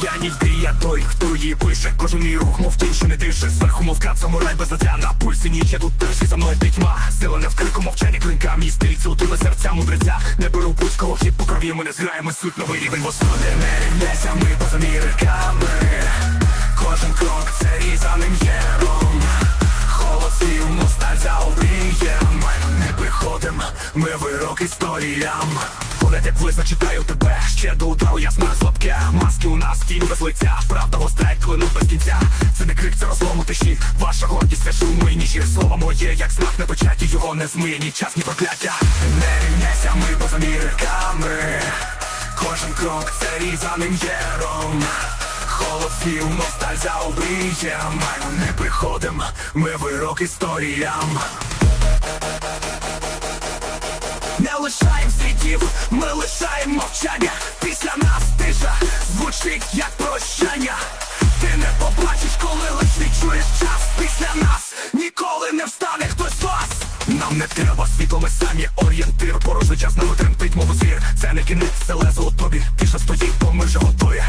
п'яній я той, хто її пише. Кожен мій рух, мов тінь, що не дише Зверху мовка, самурай без затя На пульсі ніч, я тут перший за мною пітьма. Зелене в крику, мовчання клинка. Мій стиль це утиле серця мудреця Не беру путь, кого хід по крові Ми не зграємо суть новий рівень. Восходи не рівняйся, ми поза мірками приходим, ми вирок історіям. Коли ти близько читаю тебе. Ще до утру ясна слабке Маски у нас тінь без лиця. Правда гостра, як клинок без кінця. Це не крик, це розлом у тиші. Ваша гордість, це шум і ніжі Слово моє, як знак на печаті Його не змиє ні час, ні прокляття. Не рівняйся, ми поза мірками Кожен крок це різаним єром. Сталь за обрієм. Не приходим, ми вирок історіям лишаєм слідів, ми лишаємо мовчання. Після нас тиша звучить як прощання. Ти не побачиш, коли лиш відчуєш час після нас. Ніколи не встане хтось з вас. Нам не треба світло, ми самі орієнтир. Порожний час нами тремтить, мову звір. Це не кінець, це лезо у тобі. Тиша стоїть, бо ми вже готові.